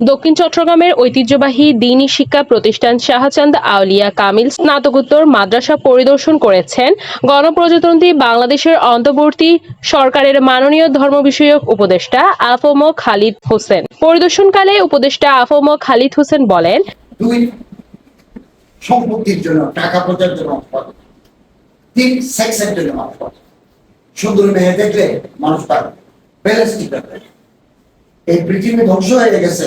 দক্ষিণ চট্টগ্রামের ঐতিহ্যবাহী দিনী শিক্ষা প্রতিষ্ঠান শাহচান্দ আউলিয়া কামিল স্নাতকোত্তর মাদ্রাসা পরিদর্শন করেছেন গণপ্রজাতন্ত্রী বাংলাদেশের অন্তর্বর্তী সরকারের মাননীয় ধর্ম বিষয়ক উপদেষ্টা আফম খালিদ হোসেন। পরিদর্শনকালে উপদেষ্টা আফম খালিদ হোসেন বলেন সম্পত্তির জন্য টাকা জন্য তিন সেক্সের জন্য সুন্দর মেয়ে দেখলে মানুষ এই পৃথিবী ধ্বংস হয়ে গেছে।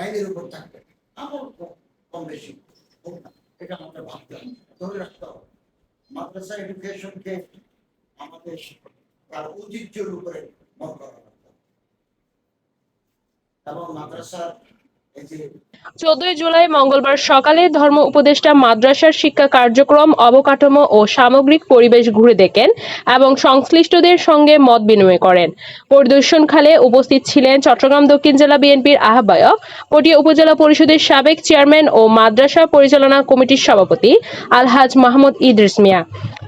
লাইনের উপর থাকবে। আমার কম- বেশি এটা আমাদের ভাবতে হবে। ধরে রাখতে হবে। মাদ্রাসা এডুকেশনকে আমাদের তার ঐতিহ্যের উপরে মন করা এবং মাদ্রাসার চোদ্দই জুলাই মঙ্গলবার সকালে ধর্ম উপদেষ্টা মাদ্রাসার শিক্ষা কার্যক্রম, অবকাঠামো ও সামগ্রিক পরিবেশ ঘুরে দেখেন এবং সংশ্লিষ্টদের সঙ্গে মত বিনিময় করেন। পরিদর্শনকালে উপস্থিত ছিলেন চট্টগ্রাম দক্ষিণ জেলা বিএনপির আহ্বায়ক, পটিয়া উপজেলা পরিষদের সাবেক চেয়ারম্যান ও মাদ্রাসা পরিচালনা কমিটির সভাপতি আলহাজ মাহমুদ ইদ্রিস মিয়া।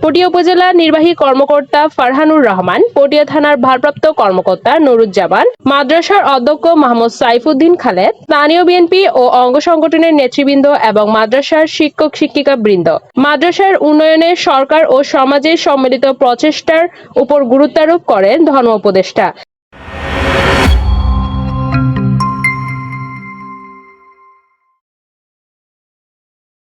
পটিয়া উপজেলা নির্বাহী কর্মকর্তা ফারহানুর রহমান, পটিয়া থানার ভারপ্রাপ্ত কর্মকর্তা নুরুজ্জামান, মাদ্রাসার অধ্যক্ষ মাহমুদ সাইফুদ্দিন খালেদ, স্থানীয় বিএনপি ও অঙ্গ সংগঠনের নেতৃবৃন্দ এবং মাদ্রাসার শিক্ষক শিক্ষিকা বৃন্দ। মাদ্রাসার উন্নয়নে সরকার ও সমাজের সম্মিলিত প্রচেষ্টার উপর গুরুত্বারোপ করেন ধর্ম উপদেষ্টা।